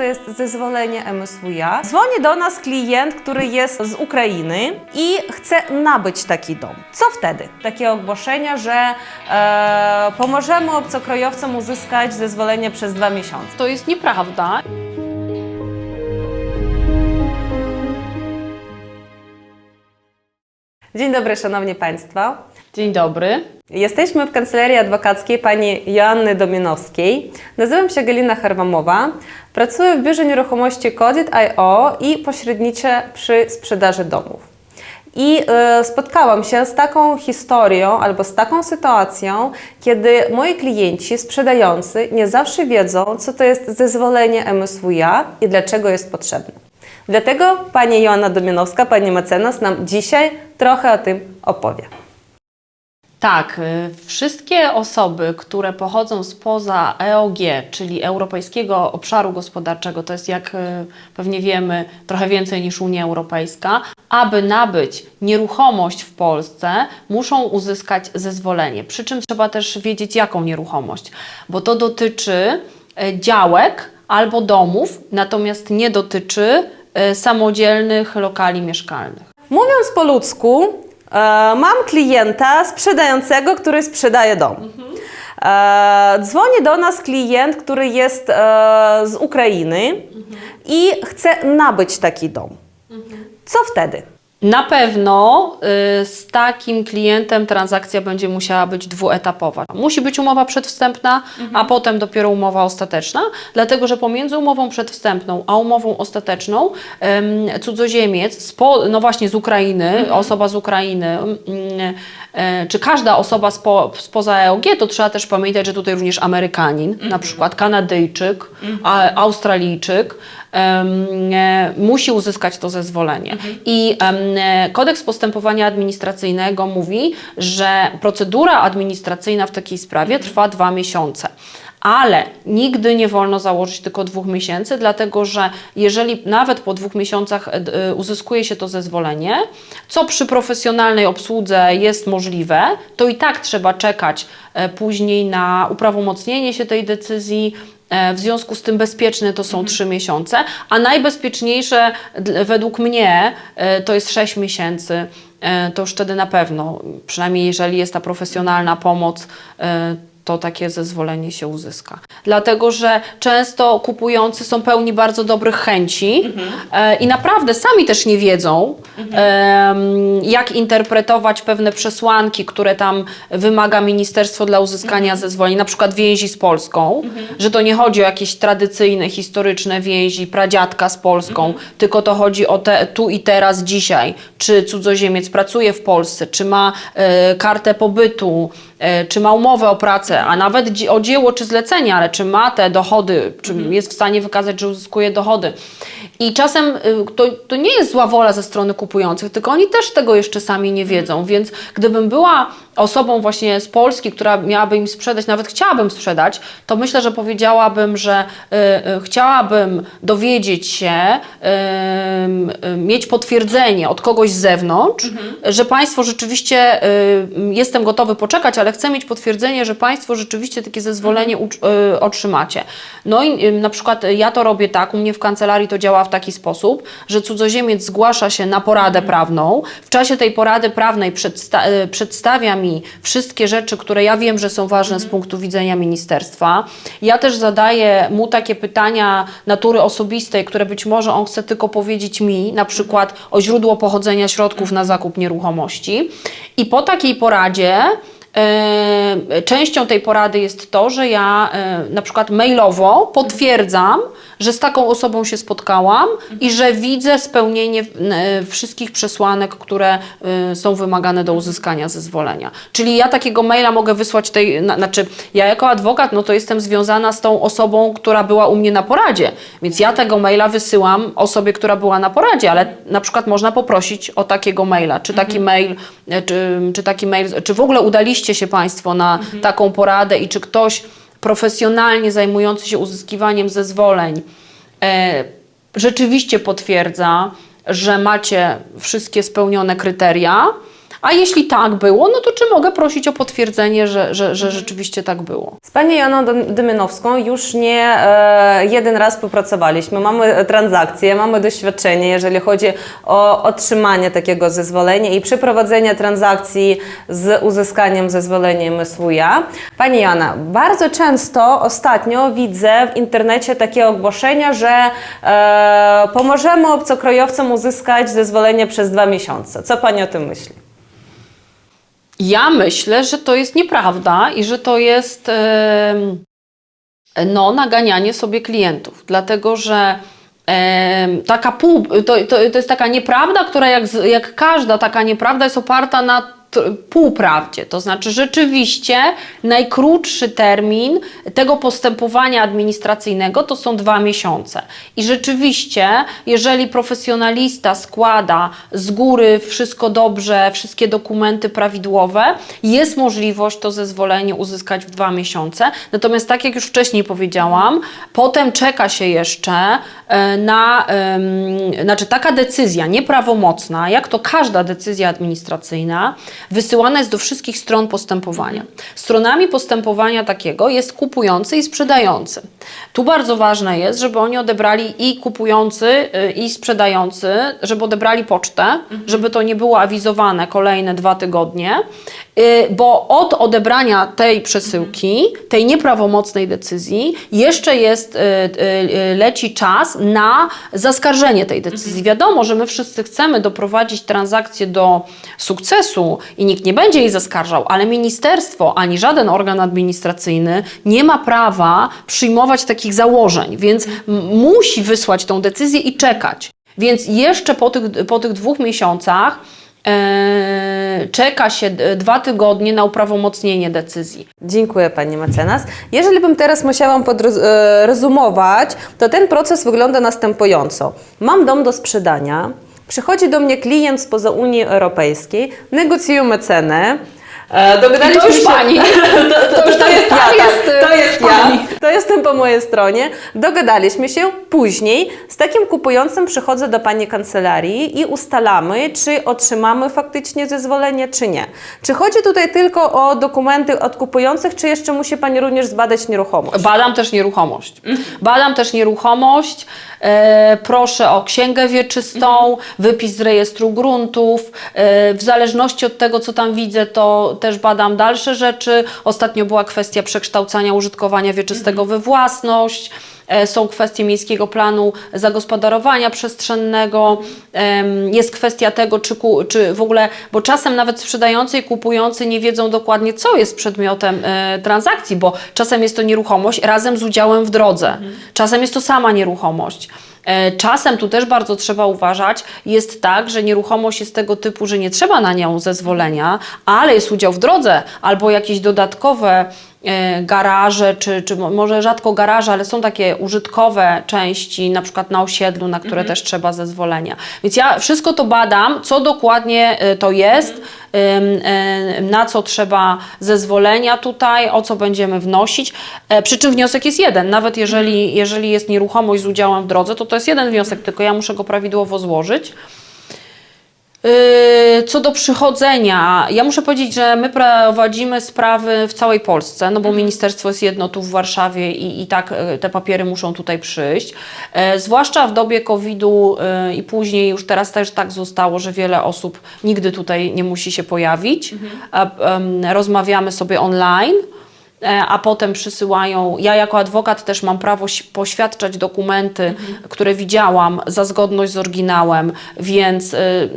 to jest zezwolenie MSWiA. Dzwoni do nas klient, który jest z Ukrainy i chce nabyć taki dom. Co wtedy? Takie ogłoszenia, że e, pomożemy obcokrajowcom uzyskać zezwolenie przez dwa miesiące. To jest nieprawda. Dzień dobry, Szanowni Państwo. Dzień dobry. Jesteśmy w kancelarii adwokackiej pani Joanny Dominowskiej. Nazywam się Galina Harwamowa. Pracuję w biurze nieruchomości Codit.io i pośredniczę przy sprzedaży domów. I e, spotkałam się z taką historią albo z taką sytuacją, kiedy moi klienci sprzedający nie zawsze wiedzą, co to jest zezwolenie MSWiA i dlaczego jest potrzebne. Dlatego pani Joanna Dominowska, pani mecenas nam dzisiaj trochę o tym opowie. Tak, y, wszystkie osoby, które pochodzą spoza EOG, czyli Europejskiego Obszaru Gospodarczego, to jest jak y, pewnie wiemy trochę więcej niż Unia Europejska, aby nabyć nieruchomość w Polsce, muszą uzyskać zezwolenie. Przy czym trzeba też wiedzieć, jaką nieruchomość, bo to dotyczy y, działek albo domów, natomiast nie dotyczy samodzielnych lokali mieszkalnych. Mówiąc po ludzku, mam klienta sprzedającego, który sprzedaje dom. E, dzwoni do nas klient, który jest e, z Ukrainy i chce nabyć taki dom. Co wtedy? Na pewno y, z takim klientem transakcja będzie musiała być dwuetapowa. Musi być umowa przedwstępna, a potem dopiero umowa ostateczna, dlatego że pomiędzy umową przedwstępną a umową ostateczną em, cudzoziemiec, spo, no właśnie z Ukrainy, osoba z Ukrainy, e, czy każda osoba spo, spoza EOG, to trzeba też pamiętać, że tutaj również Amerykanin, na przykład Kanadyjczyk, a, Australijczyk, musi uzyskać to zezwolenie. I em, e, kodeks postępowania administracyjnego mówi, że procedura administracyjna w takiej sprawie trwa dwa miesiące. Ale nigdy nie wolno założyć tylko dwóch miesięcy, dlatego że jeżeli nawet po dwóch miesiącach e, e, uzyskuje się to zezwolenie, co przy profesjonalnej obsłudze jest możliwe, to i tak trzeba czekać e, później na uprawomocnienie się tej decyzji, E, W związku z tym bezpieczne to są trzy miesiące, a najbezpieczniejsze według mnie e, to jest 6 miesięcy. E, To już wtedy na pewno, przynajmniej jeżeli jest ta profesjonalna pomoc, e, to takie zezwolenie się uzyska. Dlatego, że często kupujący są pełni bardzo dobrych chęci e, i naprawdę sami też nie wiedzą, em, jak interpretować pewne przesłanki, które tam wymaga ministerstwo dla uzyskania zezwoleń, na przykład więzi z Polską, że to nie chodzi o jakieś tradycyjne, historyczne więzi pradziadka z Polską, tylko to chodzi o te tu i teraz, dzisiaj, czy cudzoziemiec pracuje w Polsce, czy ma e, kartę pobytu, e, czy ma umowę o pracę, a nawet o dzieło czy zlecenie, ale czy ma te dochody, czy jest w stanie wykazać, że uzyskuje dochody. I czasem y, to, to nie jest zła wola ze strony kupujących, tylko oni też tego jeszcze sami nie wiedzą, więc gdybym była osobą właśnie z Polski, która miałaby im sprzedać, nawet chciałabym sprzedać, to myślę, że powiedziałabym, że y, y, chciałabym dowiedzieć się, y, y, mieć potwierdzenie od kogoś z zewnątrz, że Państwo rzeczywiście, y, jestem gotowy poczekać, ale chcę mieć potwierdzenie, że Państwo rzeczywiście takie zezwolenie ucz- y, otrzymacie. No i y, na przykład ja to robię tak, u mnie w kancelarii to działa w taki sposób, że cudzoziemiec zgłasza się na poradę prawną. W czasie tej porady prawnej przedsta- y, przedstawia mi wszystkie rzeczy, które ja wiem, że są ważne z punktu widzenia ministerstwa. Ja też zadaję mu takie pytania natury osobistej, które być może on chce tylko powiedzieć mi, na przykład o źródło pochodzenia środków na zakup nieruchomości. I po takiej poradzie Częścią tej porady jest to, że ja e, na przykład mailowo potwierdzam, że z taką osobą się spotkałam i że widzę spełnienie e, wszystkich przesłanek, które e, są wymagane do uzyskania zezwolenia. Czyli ja takiego maila mogę wysłać tej, na, znaczy ja jako adwokat, no to jestem związana z tą osobą, która była u mnie na poradzie, więc ja tego maila wysyłam osobie, która była na poradzie, ale na przykład można poprosić o takiego maila, czy taki mail, e, czy, czy taki mail, czy w ogóle udaliście się Państwo na taką poradę i czy ktoś profesjonalnie zajmujący się uzyskiwaniem zezwoleń e, rzeczywiście potwierdza, że macie wszystkie spełnione kryteria, A jeśli tak było, no to czy mogę prosić o potwierdzenie, że, że, że rzeczywiście tak było? Z Panią Joanną Dym- Dymynowską już nie e, jeden raz popracowaliśmy. Mamy transakcje, mamy doświadczenie, jeżeli chodzi o otrzymanie takiego zezwolenia i przeprowadzenie transakcji z uzyskaniem zezwolenia MSWiA. Pani Joanna, bardzo często ostatnio widzę w internecie takie ogłoszenia, że e, pomożemy obcokrajowcom uzyskać zezwolenie przez dwa miesiące. Co Pani o tym myśli? Ja myślę, że to jest nieprawda i że to jest no, naganianie sobie klientów, dlatego że taka pół, to, to, to jest taka nieprawda, która jak, jak każda taka nieprawda jest oparta na półprawdzie. To znaczy rzeczywiście najkrótszy termin tego postępowania administracyjnego to są dwa miesiące. I rzeczywiście, jeżeli profesjonalista składa z góry wszystko dobrze, wszystkie dokumenty prawidłowe, jest możliwość to zezwolenie uzyskać w dwa miesiące. Natomiast tak jak już wcześniej powiedziałam, potem czeka się jeszcze e, na, znaczy taka decyzja nieprawomocna, jak to każda decyzja administracyjna, wysyłana jest do wszystkich stron postępowania. Stronami postępowania takiego jest kupujący i sprzedający. Tu bardzo ważne jest, żeby oni odebrali i kupujący, y, i sprzedający, żeby odebrali pocztę, żeby to nie było awizowane kolejne dwa tygodnie, bo od odebrania tej przesyłki, tej nieprawomocnej decyzji, jeszcze jest, y, y, y, leci czas na zaskarżenie tej decyzji. Wiadomo, że my wszyscy chcemy doprowadzić transakcję do sukcesu i nikt nie będzie jej zaskarżał, ale ministerstwo ani żaden organ administracyjny nie ma prawa przyjmować takich założeń, więc m- musi wysłać tą decyzję i czekać. Więc jeszcze po tych, po tych dwóch miesiącach czeka się dwa tygodnie na uprawomocnienie decyzji. Dziękuję Pani mecenas. Jeżeli bym teraz musiała podrezumować, to ten proces wygląda następująco. Mam dom do sprzedania, przychodzi do mnie klient spoza Unii Europejskiej, negocjujemy cenę, e, dogadaliśmy I to już się... pani. To, to, to jest ja, to tak. jest, to jest ja. To jestem po mojej stronie. Dogadaliśmy się. Później z takim kupującym przychodzę do Pani kancelarii i ustalamy, czy otrzymamy faktycznie zezwolenie, czy nie. Czy chodzi tutaj tylko o dokumenty od kupujących, czy jeszcze musi Pani również zbadać nieruchomość? Badam też nieruchomość. Badam też nieruchomość. E, proszę o księgę wieczystą, wypis z rejestru gruntów. E, w zależności od tego, co tam widzę, to też badam dalsze rzeczy. Ostatnio była kwestia przekształcania użytkowania wieczystego we własność. E, Są kwestie miejskiego planu zagospodarowania przestrzennego, jest kwestia tego, czy, czy w ogóle, bo czasem nawet sprzedający i kupujący nie wiedzą dokładnie, co jest przedmiotem e, transakcji, bo czasem jest to nieruchomość razem z udziałem w drodze, czasem jest to sama nieruchomość. E, Czasem tu też bardzo trzeba uważać, jest tak, że nieruchomość jest tego typu, że nie trzeba na nią zezwolenia, ale jest udział w drodze albo jakieś dodatkowe garaże, czy, czy mo- może rzadko garaże, ale są takie użytkowe części, na przykład na osiedlu, na które też trzeba zezwolenia. Więc ja wszystko to badam, co dokładnie e, to jest, em, e, na co trzeba zezwolenia tutaj, o co będziemy wnosić. E, Przy czym wniosek jest jeden, nawet jeżeli, jeżeli jest nieruchomość z udziałem w drodze, to to jest jeden wniosek, tylko ja muszę go prawidłowo złożyć. Yy, Co do przychodzenia, ja muszę powiedzieć, że my prowadzimy sprawy w całej Polsce, no bo ministerstwo jest jedno tu w Warszawie i, i tak e, te papiery muszą tutaj przyjść. E, Zwłaszcza w dobie COVID-u e, i później już teraz też tak zostało, że wiele osób nigdy tutaj nie musi się pojawić. Em, Rozmawiamy sobie online a potem przysyłają. Ja jako adwokat też mam prawo poświadczać dokumenty, które widziałam za zgodność z oryginałem, więc y,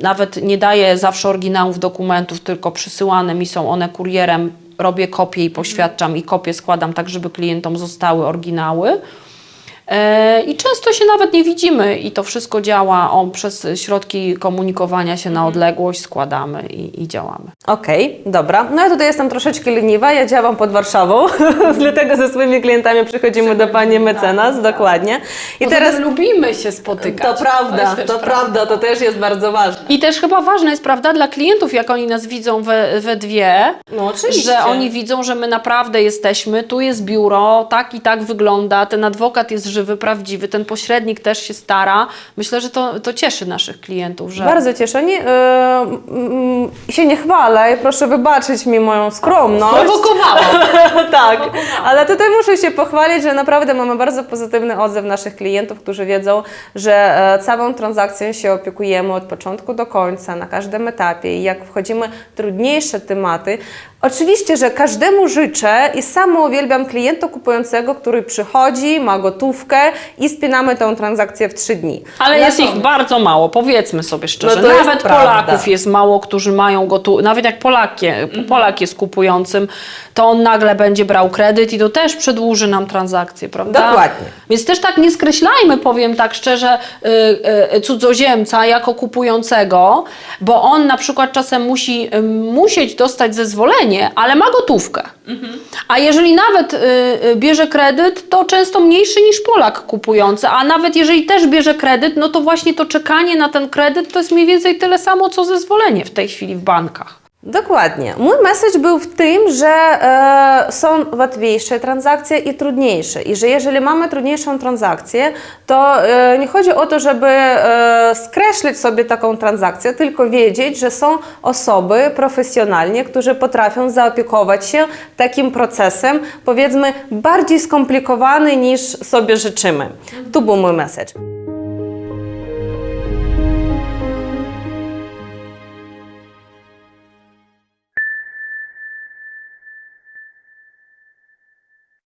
nawet nie daję zawsze oryginałów dokumentów, tylko przysyłane mi są one kurierem. Robię kopię i poświadczam i kopię składam tak, żeby klientom zostały oryginały. E, I często się nawet nie widzimy i to wszystko działa on przez środki komunikowania się na odległość, składamy i, i działamy. Okej, dobra. No ja tutaj jestem troszeczkę leniwa, ja działam pod Warszawą, dlatego ze swoimi klientami przychodzimy do Pani mecenas, dokładnie. I teraz... lubimy się spotykać. To prawda, to prawda, to też jest bardzo ważne. I też chyba ważne jest, prawda, dla klientów, jak oni nas widzą we, we dwie, No oczywiście. że oni widzą, że my naprawdę jesteśmy, tu jest biuro, tak i tak wygląda, ten adwokat jest żywy, żywy, prawdziwy, ten pośrednik też się stara. Myślę, że to, to cieszy naszych klientów, że Bardzo cieszę. Nie, mm, się nie chwalę, proszę wybaczyć mi moją skromność. prowokowałam. tak, ale tutaj muszę się pochwalić, że naprawdę mamy bardzo pozytywny odzew naszych klientów, którzy wiedzą, że e, całą transakcją się opiekujemy od początku do końca, na każdym etapie i jak wchodzimy w trudniejsze tematy, Oczywiście, że każdemu życzę i samo uwielbiam klienta kupującego, który przychodzi, ma gotówkę i spinamy tą transakcję w trzy dni. Ale jest ich Natomiast- bardzo mało, powiedzmy sobie szczerze. No to nawet prawda. Polaków jest mało, którzy mają gotówkę. Nawet jak Polakie, Mhm. Polak jest kupującym, to on nagle będzie brał kredyt i to też przedłuży nam transakcję, prawda? Dokładnie. Więc też tak nie skreślajmy, powiem tak szczerze, y, y, cudzoziemca jako kupującego, bo on na przykład czasem musi y, musieć dostać zezwolenie, ale ma gotówkę. A jeżeli nawet y, y, bierze kredyt, to często mniejszy niż Polak kupujący, a nawet jeżeli też bierze kredyt, no to właśnie to czekanie na ten kredyt to jest mniej więcej tyle samo, co zezwolenie w tej chwili w bankach. Dokładnie. Mój message był w tym, że e, są łatwiejsze transakcje i trudniejsze. I że jeżeli mamy trudniejszą transakcję, to e, nie chodzi o to, żeby e, skreślić sobie taką transakcję, tylko wiedzieć, że są osoby profesjonalnie, którzy potrafią zaopiekować się takim procesem, powiedzmy, bardziej skomplikowany niż sobie życzymy. Tu był mój message.